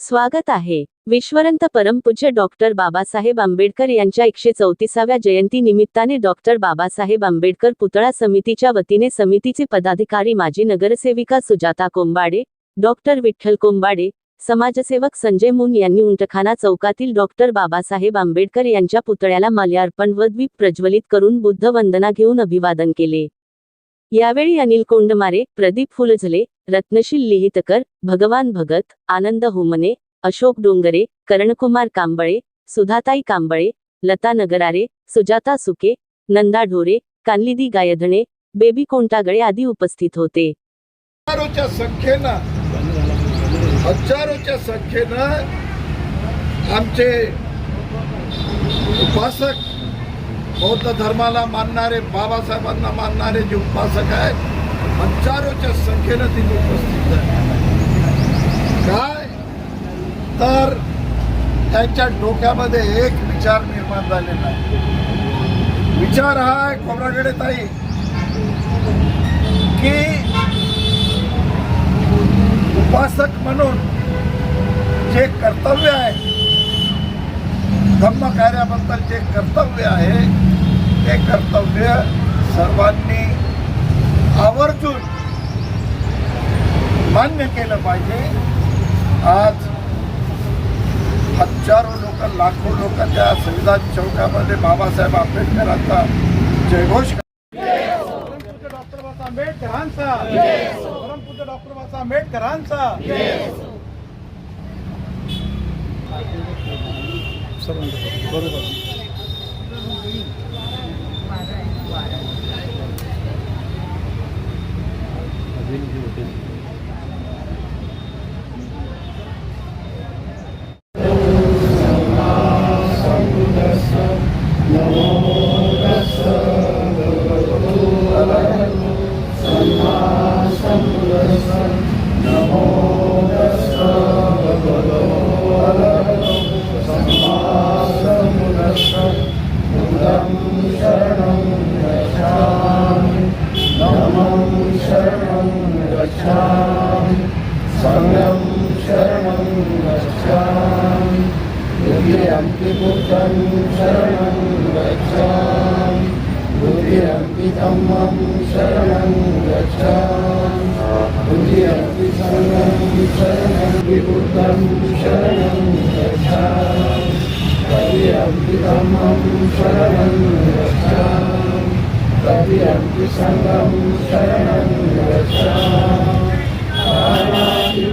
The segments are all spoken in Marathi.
स्वागत आहे. विश्वरंत परमपूज्य डॉक्टर बाबासाहेब आंबेडकर यांच्या एकशे चौतीसाव्या जयंती निमित्ताने डॉक्टर बाबासाहेब आंबेडकर पुतळा समितीच्या वतीने समितीचे पदाधिकारी माजी नगरसेविका सुजाता कोंबाडे डॉक्टर विठ्ठल कोंबाडे समाजसेवक संजय मुन यांनी उंटखाना चौकातील डॉक्टर बाबासाहेब आंबेडकर यांच्या पुतळ्याला माल्यार्पण व द्वीप प्रज्वलित करून बुद्ध वंदना घेऊन अभिवादन केले. यावेळी अनिल कोंडमारे प्रदीप फुलझले रत्नशील लिहितकर भगवान भगत आनंद होमने अशोक डोंगरे करणकुमार कांबळे सुधाताई कांबळे लता नगरारे सुजाता सुके नंदा ढोरे कानलिदी गायधणे बेबी कोंटागळे आदी उपस्थित होते. हजारोच्या संख्येनं हजारोच्या संख्येनं आमचे उपासक बौद्ध धर्माला मानणारे बाबासाहेबांना मानणारे जे उपासक आहेत हजारोच्या संख्येनं तिथे उपस्थित आहेत काय? तर त्यांच्या डोक्यामध्ये एक विचार निर्माण झालेला आहे. विचार हा आहे खोबरागडे ताई की उपासक म्हणून जे कर्तव्य आहे धम्म कार्याबद्दल जे कर्तव्य आहे ते कर्तव्य सर्वांनी आवर्जून मान्य केलं पाहिजे. आज हजारो लोक लाखो लोक त्या संविधान चौकामध्ये बाबासाहेब आंबेडकरांचा जयघोष परमपूज्य डॉक्टर बाबा आंबेडकरांचा. परमपूज्य डॉक्टर आंबेडकरांचा. सर्वांचं बरोबर. अजून जी होते. रुधिरम्पि पुत्रं शरणं गच्छामि रुधिरम्पि धम्मं शरणं गच्छामि रुधिरम्पि सङ्गं शरणं विबुद्धं शरणं गच्छामि रुधिरम्पि धम्मं शरणं गच्छामि रुधिरम्पि सङ्गं शरणं गच्छामि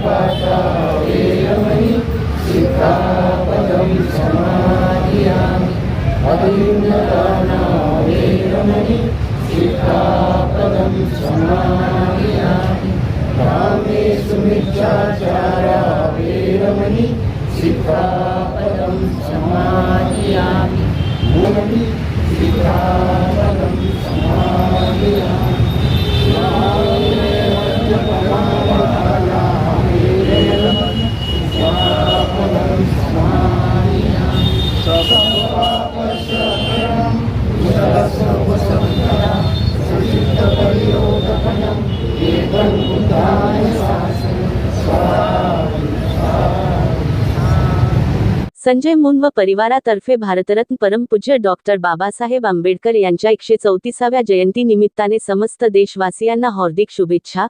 पाता पदं समाधियामि अभिन्नदानावेदमणि सिद्धापदं समाधियामि कामेषु मिथ्याचारा वेदमणि सिद्धापदं समाधियामि मूलमि सिद्धापदं संजय मुन व परिवारातर्फे भारतरत्न परमपूज्य डॉक्टर बाबासाहेब आंबेडकर यांच्या एकशे चौतीसाव्या जयंती निमित्ताने समस्त देशवासियांना हार्दिक शुभेच्छा.